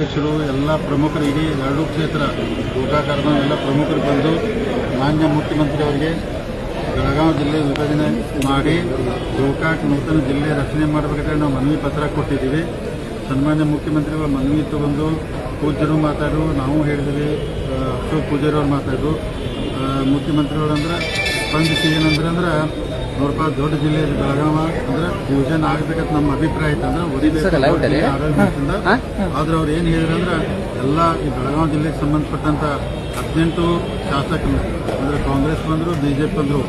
ಅಧ್ಯಕ್ಷರು, ಎಲ್ಲ ಪ್ರಮುಖರು, ಇಡೀ ಎರಡು ಕ್ಷೇತ್ರ ಗೋಕಾಕರ್ನ ಎಲ್ಲ ಪ್ರಮುಖರು ಬಂದು ಮಾನ್ಯ ಮುಖ್ಯಮಂತ್ರಿ ಅವರಿಗೆ ಬೆಳಗಾವಿ ಜಿಲ್ಲೆ ವಿಭಜನೆ ಮಾಡಿ ಗೋಕಾಕ್ ನೂತನ ಜಿಲ್ಲೆ ರಚನೆ ಮಾಡಬೇಕಾದ್ರೆ ನಾವು ಮನವಿ ಪತ್ರ ಕೊಟ್ಟಿದ್ದೀವಿ. ಸನ್ಮಾನ್ಯ ಮುಖ್ಯಮಂತ್ರಿಗಳ ಮನವಿ ತಗೊಂಡು ಪೂಜ್ಯರು ಮಾತಾಡರು, ನಾವು ಹೇಳಿದ್ವಿ ಅಶೋಕ್ ಪೂಜಾರಿ ಅವ್ರು ಮಾತಾಡರು. ಮುಖ್ಯಮಂತ್ರಿಗಳು ಅಂದ್ರೆ ಸ್ಪಂದಿಸಿ ಏನಂದ್ರೆ ಅಂದ್ರೆ ನೋಡಪ್ಪ ದೊಡ್ಡ ಜಿಲ್ಲೆ ಬೆಳಗಾವ ಅಂದ್ರೆ ಡಿವಿಷನ್ ಆಗ್ಬೇಕಂತ ನಮ್ಮ ಅಭಿಪ್ರಾಯ ಇತ್ತು. ಅಂದ್ರೆ. ಆದ್ರೆ ಅವ್ರು ಏನ್ ಹೇಳಿದ್ರು ಅಂದ್ರೆ ಎಲ್ಲ ಈ ಬೆಳಗಾವಿ ಜಿಲ್ಲೆಗೆ ಸಂಬಂಧಪಟ್ಟಂತ ಹದಿನೆಂಟು ಶಾಸಕರು ಅಂದ್ರೆ ಕಾಂಗ್ರೆಸ್ ಬಂದ್ರು ಬಿಜೆಪಿ ಬಂದ್ರು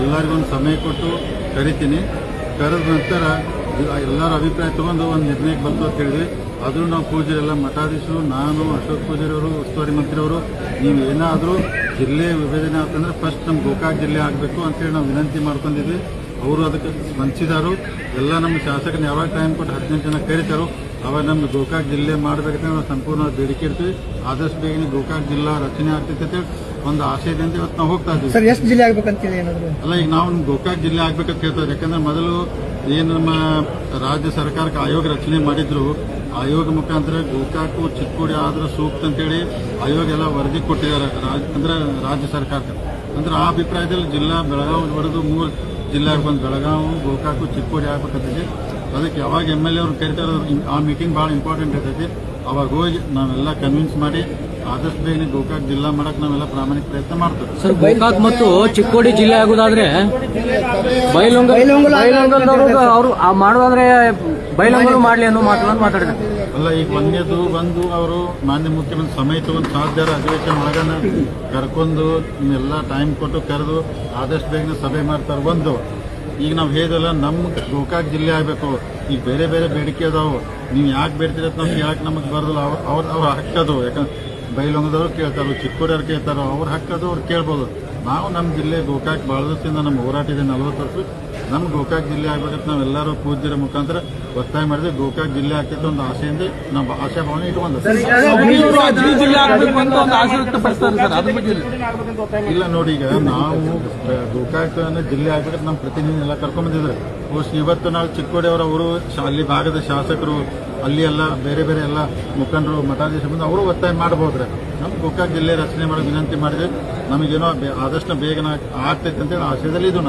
ಎಲ್ಲರಿಗೂ ಒಂದು ಸಮಯ ಕೊಟ್ಟು ಕರಿತೀನಿ. ಕರೆದ ನಂತರ ಎಲ್ಲರ ಅಭಿಪ್ರಾಯ ತಗೊಂಡು ಒಂದು ನಿರ್ಣಯಕ್ಕೆ ಬಂತು ಅಂತ ಹೇಳಿದ್ವಿ. ಆದ್ರೂ ನಾವು ಪೂಜಾರೆಲ್ಲ ಮಠಾಧೀಶರು ನಾನು ಅಶೋಕ್ ಪೂಜಾರಿ ಅವರು ಉಸ್ತುವಾರಿ ಮಂತ್ರಿ ಅವರು ನೀವು ಏನಾದರೂ ಜಿಲ್ಲೆ ವಿಭಜನೆ ಆಗ್ತಂದ್ರೆ ಫಸ್ಟ್ ನಮ್ಮ ಗೋಕಾಕ್ ಜಿಲ್ಲೆ ಆಗಬೇಕು ಅಂತೇಳಿ ನಾವು ವಿನಂತಿ ಮಾಡ್ಕೊಂಡಿದ್ವಿ. ಅವರು ಅದಕ್ಕೆ ಸ್ಪಂದಿಸಿದಾರು. ಎಲ್ಲ ನಮ್ಮ ಶಾಸಕರು ಯಾವಾಗ ಟೈಮ್ ಕೊಟ್ಟು ಹದಿನೆಂಟು ಜನ ಕರೀತಾರೋ ಅವಾಗ ನಮ್ಮ ಗೋಕಾಕ್ ಜಿಲ್ಲೆ ಮಾಡಬೇಕಂತ ನಾವು ಸಂಪೂರ್ಣ ಬೇಡಿಕೆ ಇರ್ತೀವಿ ಆದಷ್ಟು ಬೇಗನೆ ಗೋಕಾಕ್ ಜಿಲ್ಲಾ ರಚನೆ ಆಗ್ತೈತೆ ಅಂತೇಳಿ ಒಂದು ಆಶಯದಿಂದ ಇವತ್ತು ನಾವು ಹೋಗ್ತಾ ಇದ್ದೀವಿ. ಸರ್ ಎಷ್ಟು ಜಿಲ್ಲೆ ಆಗ್ಬೇಕಂತೇಳಿ ಏನಾದ್ರು? ಅಲ್ಲ ಈಗ ನಾವು ನಮ್ಮ ಗೋಕಾಕ್ ಜಿಲ್ಲೆ ಆಗ್ಬೇಕಂತ ಹೇಳ್ತಾರೆ ಯಾಕಂದ್ರೆ ಮೊದಲು ಏನು ನಮ್ಮ ರಾಜ್ಯ ಸರ್ಕಾರಕ್ಕೆ ಆಯೋಗ ರಚನೆ ಮಾಡಿದ್ರು. ಆಯೋಗ ಮುಖಾಂತರ ಗೋಕಾಕು, ಚಿಕ್ಕೋಡಿ, ಆದ್ರೆ ಸೂಕ್ತ ಅಂತೇಳಿ ಆಯೋಗ ಎಲ್ಲ ವರದಿ ಕೊಟ್ಟಿದ್ದಾರೆ ಅಂದ್ರೆ ರಾಜ್ಯ ಸರ್ಕಾರ ಅಂದ್ರೆ ಆ ಅಭಿಪ್ರಾಯದಲ್ಲಿ ಜಿಲ್ಲಾ ಬೆಳಗಾವಿ ಹೊಡೆದು ಮೂರು ಜಿಲ್ಲೆಗೆ ಬಂದು ಬೆಳಗಾವಿ, ಗೋಕಾಕು, ಚಿಕ್ಕೋಡಿ ಆಗ್ಬೇಕಂತೈತಿ ಅದಕ್ಕೆ ಯಾವಾಗ ಎಂ ಎಲ್ ಎ ಅವ್ರು ಕರಿತಾರೆ ಆ ಮೀಟಿಂಗ್ ಭಾಳ ಇಂಪಾರ್ಟೆಂಟ್ ಇರ್ತೈತಿ. ಅವಾಗ ಹೋಗಿ ನಾವೆಲ್ಲ ಕನ್ವಿನ್ಸ್ ಮಾಡಿ ಆದಷ್ಟು ಬೇಗನೆ ಗೋಕಾಕ್ ಜಿಲ್ಲಾ ಮಾಡಕ್ ನಾವೆಲ್ಲ ಪ್ರಾಮಾಣಿಕ ಪ್ರಯತ್ನ ಮಾಡ್ತೇವೆ. ಸರ್ ಗೋಕಾಕ್ ಮತ್ತು ಚಿಕ್ಕೋಡಿ ಜಿಲ್ಲೆ ಆಗುದಾದ್ರೆ ಅವರು ಮಾಡೋದಾದ್ರೆ ಬೈಲೊಂಗಲು ಮಾಡ್ಲಿ ಅನ್ನೋ ಮಾತುಗಳನ್ನು ಮಾತಾಡಿದ್ದಾರೆ ಅಲ್ಲ ಈಗ ಒಂದೇದು ಬಂದು ಅವರು ಮಾನ್ಯ ಮುಖ್ಯಮಂತ್ರಿ ಸಮಯ ತಗೊಂಡು ಸಾಧ್ಯ ಅಧಿವೇಶನ ಒಳಗನ ಕರ್ಕೊಂಡು ಎಲ್ಲ ಟೈಮ್ ಕೊಟ್ಟು ಕರೆದು ಆದಷ್ಟು ಬೇಗನೆ ಸಭೆ ಮಾಡ್ತಾರೆ ಒಂದು. ಈಗ ನಾವು ಹೇಳಿದಲ್ಲ ನಮ್ಮ ಗೋಕಾಕ್ ಜಿಲ್ಲೆ ಆಗಬೇಕು. ಈಗ ಬೇರೆ ಬೇರೆ ಬೇಡಿಕೆ ಅದಾವು. ನೀವು ಯಾಕೆ ಬೇಡ್ತೀರ ಅಂತ ಯಾಕೆ ಕೇಳಕ್ಕೆ ನಮಗೆ ಬರೋದಿಲ್ಲ. ಅವ್ರ ಅವ್ರ ಅವ್ರ ಹಕ್ಕದು ಯಾಕಂದ್ರೆ ಬೈಲೊಂಗದವ್ರು ಕೇಳ್ತಾರೋ ಚಿಕ್ಕೋಡಿಯವ್ರು ಕೇಳ್ತಾರೋ ಅವ್ರು ಹಾಕೋದು ಅವ್ರು ಕೇಳ್ಬೋದು. ನಾವು ನಮ್ಮ ಜಿಲ್ಲೆ ಗೋಕಾಕ್ ಭಾಳ ದಿವಸದಿಂದ ನಮ್ಮ ಹೋರಾಟ ಇದೆ ನಲವತ್ತು ವರ್ಷ. ನಮ್ಮ ಗೋಕಾಕ್ ಜಿಲ್ಲೆ ಆಗ್ಬೇಕಂತ ನಾವೆಲ್ಲರೂ ಪೂಜ್ಯರ ಮುಖಾಂತರ ಒತ್ತಾಯ ಮಾಡಿದ್ರೆ ಗೋಕಾಕ್ ಜಿಲ್ಲೆ ಆಗ್ತೈತೆ ಒಂದು ಆಸೆಯಿಂದ ನಮ್ಮ ಆಶಾ ಭಾವನೆ ಇಟ್ಕೊಂಡು ಇಲ್ಲ ನೋಡಿ ಈಗ ನಾವು ಗೋಕಾಕ್ ಜಿಲ್ಲೆ ಆಗ್ಬೇಕಂತ ನಮ್ಮ ಪ್ರತಿನಿಧಿ ಎಲ್ಲ ಕರ್ಕೊಂಡ್ ಬಂದಿದ್ರು. ಇವತ್ತು ನಾವು ಚಿಕ್ಕೋಡಿ ಅವರ ಅಲ್ಲಿ ಭಾಗದ ಶಾಸಕರು ಅಲ್ಲಿ ಎಲ್ಲ ಬೇರೆ ಬೇರೆ ಎಲ್ಲ ಮುಖಂಡರು ಮಠಾಧೀಶ ಬಂದು ಅವರು ಒತ್ತಾಯ ಮಾಡಬಹುದ್ರೆ ನಮ್ಮ ಗೋಕಾಕ್ ಜಿಲ್ಲೆ ರಚನೆ ಮಾಡೋ ವಿನಂತಿ ಮಾಡಿದ್ರೆ ನಮಗೇನೋ ಆದಷ್ಟು ಬೇಗನ ಆಗ್ತೈತೆ ಅಂತೇಳಿ ಆಶಯದಲ್ಲಿ ಇದು